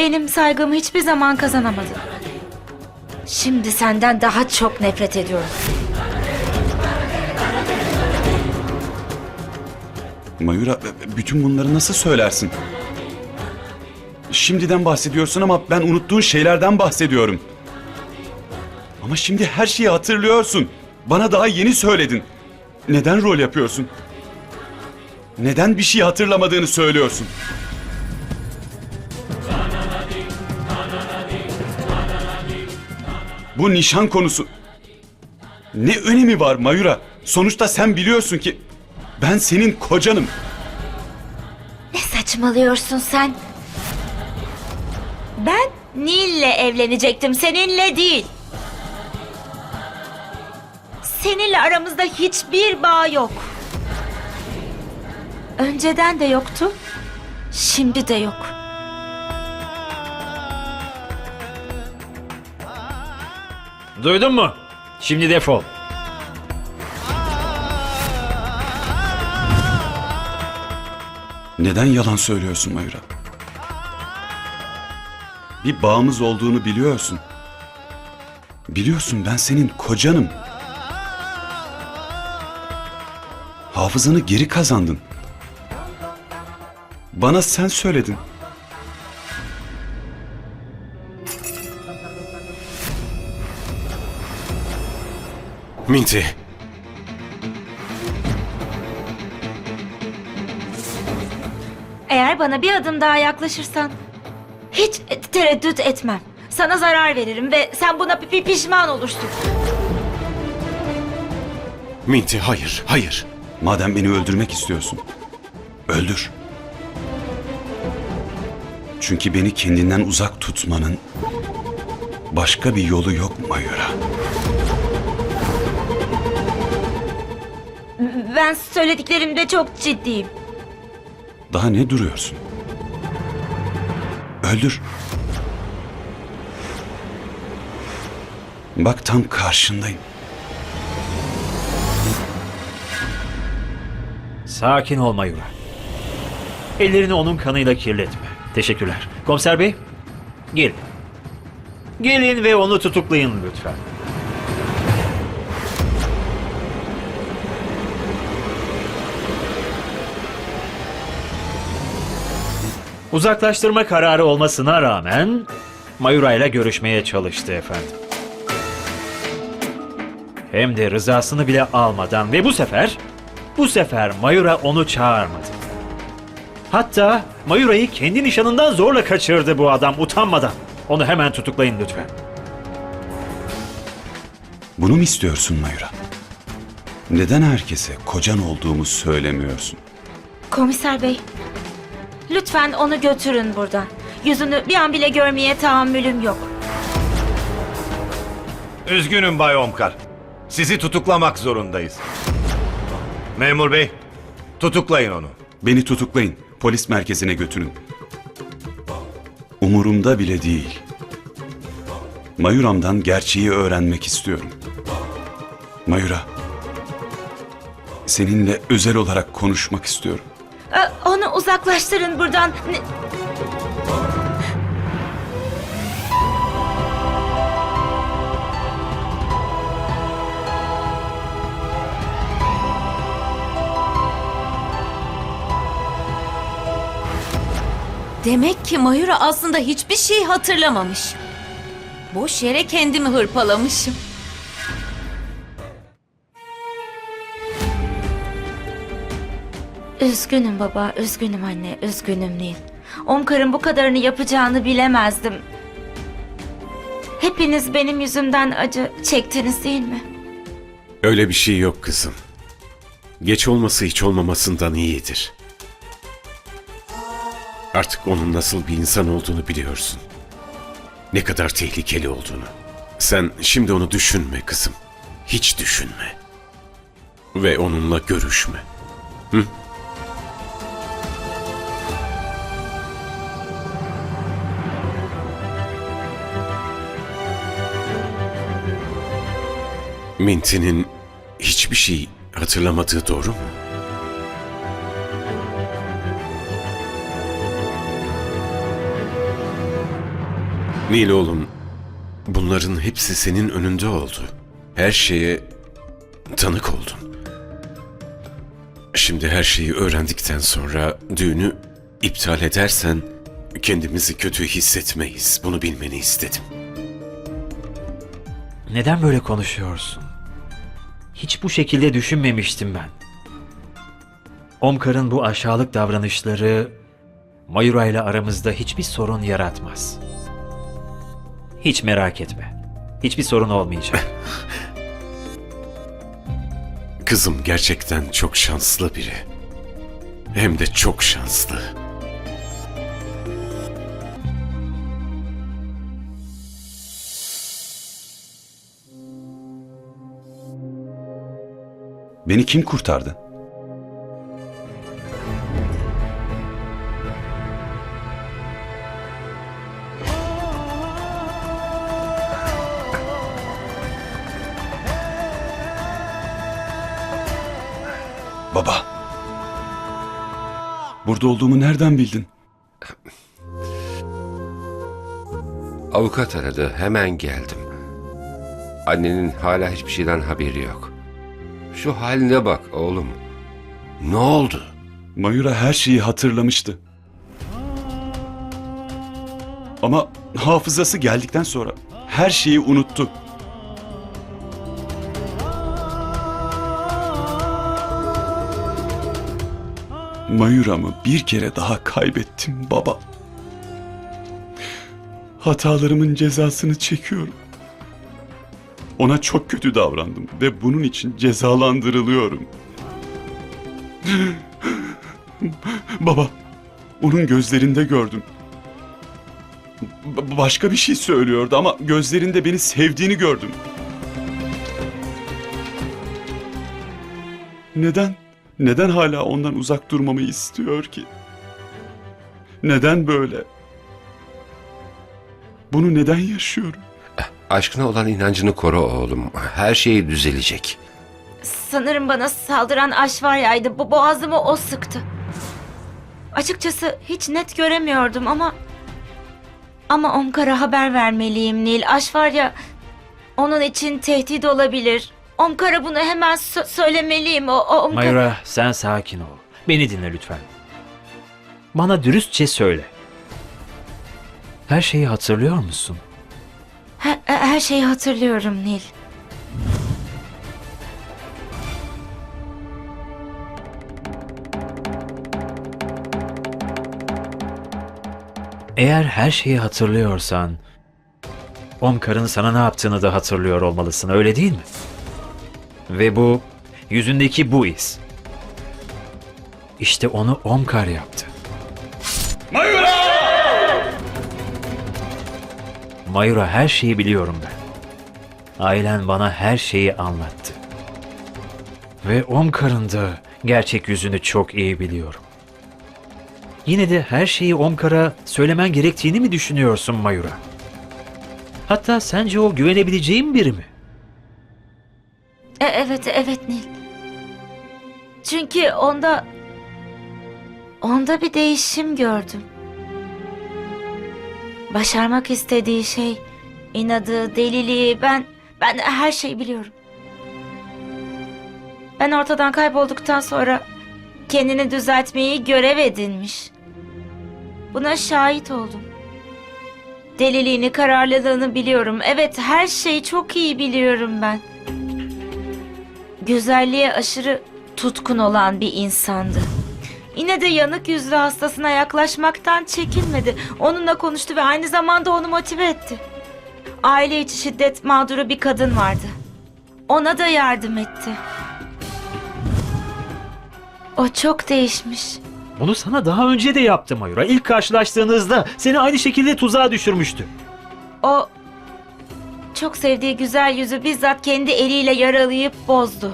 benim saygımı hiçbir zaman kazanamadın. Şimdi senden daha çok nefret ediyorum. Mayura bütün bunları nasıl söylersin? Şimdiden bahsediyorsun ama ben unuttuğun şeylerden bahsediyorum. Ama şimdi her şeyi hatırlıyorsun. Bana daha yeni söyledin. Neden rol yapıyorsun? Neden bir şey hatırlamadığını söylüyorsun? Bu nişan konusu. Ne önemi var Mayura? Sonuçta sen biliyorsun ki ben senin kocanım. Ne saçmalıyorsun sen? Ben Nil'le evlenecektim, seninle değil. Seninle aramızda hiçbir bağ yok. Önceden de yoktu, şimdi de yok. Duydun mu? Şimdi defol. Neden yalan söylüyorsun Mayura? Bir bağımız olduğunu biliyorsun. Biliyorsun ben senin kocanım. Hafızanı geri kazandın. Bana sen söyledin. Minty, Eğer bana bir adım daha yaklaşırsan hiç tereddüt etmem. Sana zarar veririm ve sen buna pi- pi- pişman olursun. Minty hayır, hayır. Madem beni öldürmek istiyorsun, öldür. Çünkü beni kendinden uzak tutmanın başka bir yolu yok Mayura. Ben söylediklerimde çok ciddiyim. Daha ne duruyorsun? Öldür. Bak tam karşındayım. Sakin ol Mayura. Ellerini onun kanıyla kirletme. Teşekkürler. Komiser bey, gelin. Gelin ve onu tutuklayın lütfen. Uzaklaştırma kararı olmasına rağmen Mayura ile görüşmeye çalıştı efendim. Hem de rızasını bile almadan ve bu sefer, bu sefer Mayura onu çağırmadı. Hatta Mayura'yı kendi nişanından zorla kaçırdı bu adam utanmadan. Onu hemen tutuklayın lütfen. Bunu mu istiyorsun Mayura? Neden herkese kocan olduğumu söylemiyorsun? Komiser bey, lütfen onu götürün buradan. Yüzünü bir an bile görmeye tahammülüm yok. Üzgünüm Bay Omkar. Sizi tutuklamak zorundayız. Memur bey, tutuklayın onu. Beni tutuklayın, polis merkezine götürün. Umurumda bile değil. Mayura'mdan gerçeği öğrenmek istiyorum. Mayura, seninle özel olarak konuşmak istiyorum. Ee, Onu uzaklaştırın buradan. Demek ki Mayura aslında hiçbir şey hatırlamamış. Boş yere kendimi hırpalamışım. Üzgünüm baba, üzgünüm anne, üzgünüm Nil. Omkar'ın bu kadarını yapacağını bilemezdim. Hepiniz benim yüzümden acı çektiniz değil mi? Öyle bir şey yok kızım. Geç olması hiç olmamasından iyidir. Artık onun nasıl bir insan olduğunu biliyorsun. Ne kadar tehlikeli olduğunu. Sen şimdi onu düşünme kızım. Hiç düşünme. Ve onunla görüşme. Hı? Minty'nin hiçbir şey hatırlamadığı doğru mu? Nil oğlum, bunların hepsi senin önünde oldu. Her şeye tanık oldun. Şimdi her şeyi öğrendikten sonra düğünü iptal edersen kendimizi kötü hissetmeyiz. Bunu bilmeni istedim. Neden böyle konuşuyorsun? Hiç bu şekilde düşünmemiştim ben. Omkar'ın bu aşağılık davranışları Mayura ile aramızda hiçbir sorun yaratmaz. Hiç merak etme. Hiçbir sorun olmayacak. Kızım gerçekten çok şanslı biri. Hem de çok şanslı. Beni kim kurtardı? Baba. Burada olduğumu nereden bildin? Avukat aradı, hemen geldim. Annenin hala hiçbir şeyden haberi yok. Şu haline bak oğlum. Ne oldu? Mayura her şeyi hatırlamıştı. Ama hafızası geldikten sonra her şeyi unuttu. Mayura'mı bir kere daha kaybettim baba. Hatalarımın cezasını çekiyorum. Ona çok kötü davrandım ve bunun için cezalandırılıyorum. Baba, onun gözlerinde gördüm. B- başka bir şey söylüyordu ama gözlerinde beni sevdiğini gördüm. Neden? Neden hala ondan uzak durmamı istiyor ki? Neden böyle? Bunu neden yaşıyorum? Aşkına olan inancını koru oğlum. Her şey düzelecek. Sanırım bana saldıran Aşvarya'ydı. Bu boğazımı o sıktı. Açıkçası hiç net göremiyordum ama... Ama Omkar'a haber vermeliyim Nil. Aşvarya onun için tehdit olabilir. Omkar'a bunu hemen sö- söylemeliyim. O, o Omkar... Mayura sen sakin ol. Beni dinle lütfen. Bana dürüstçe söyle. Her şeyi hatırlıyor musun? Her, her şeyi hatırlıyorum Nil. Eğer her şeyi hatırlıyorsan, Omkar'ın sana ne yaptığını da hatırlıyor olmalısın, öyle değil mi? Ve bu, yüzündeki bu iz. İşte onu Omkar yaptı. Mayura her şeyi biliyorum ben. Ailen bana her şeyi anlattı. Ve Omkar'ın da gerçek yüzünü çok iyi biliyorum. Yine de her şeyi Omkar'a söylemen gerektiğini mi düşünüyorsun Mayura? Hatta sence o güvenebileceğin biri mi? E, evet, evet Nil. Çünkü onda... Onda bir değişim gördüm. Başarmak istediği şey, inadı, deliliği, ben... Ben her şeyi biliyorum. Ben ortadan kaybolduktan sonra kendini düzeltmeyi görev edinmiş. Buna şahit oldum. Deliliğini, kararlılığını biliyorum. Evet, her şeyi çok iyi biliyorum ben güzelliğe aşırı tutkun olan bir insandı. Yine de yanık yüzlü hastasına yaklaşmaktan çekinmedi. Onunla konuştu ve aynı zamanda onu motive etti. Aile içi şiddet mağduru bir kadın vardı. Ona da yardım etti. O çok değişmiş. Bunu sana daha önce de yaptı Mayura. İlk karşılaştığınızda seni aynı şekilde tuzağa düşürmüştü. O çok sevdiği güzel yüzü bizzat kendi eliyle yaralayıp bozdu.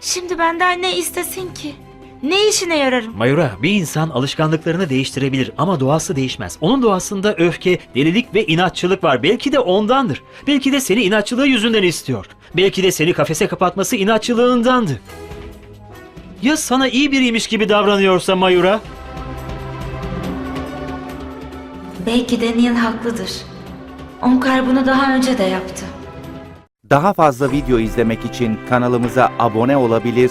Şimdi benden ne istesin ki? Ne işine yararım? Mayura, bir insan alışkanlıklarını değiştirebilir ama doğası değişmez. Onun doğasında öfke, delilik ve inatçılık var. Belki de ondandır. Belki de seni inatçılığı yüzünden istiyor. Belki de seni kafese kapatması inatçılığındandı. Ya sana iyi biriymiş gibi davranıyorsa Mayura? Belki de Neil haklıdır. Omkar bunu daha önce de yaptı. Daha fazla video izlemek için kanalımıza abone olabilir,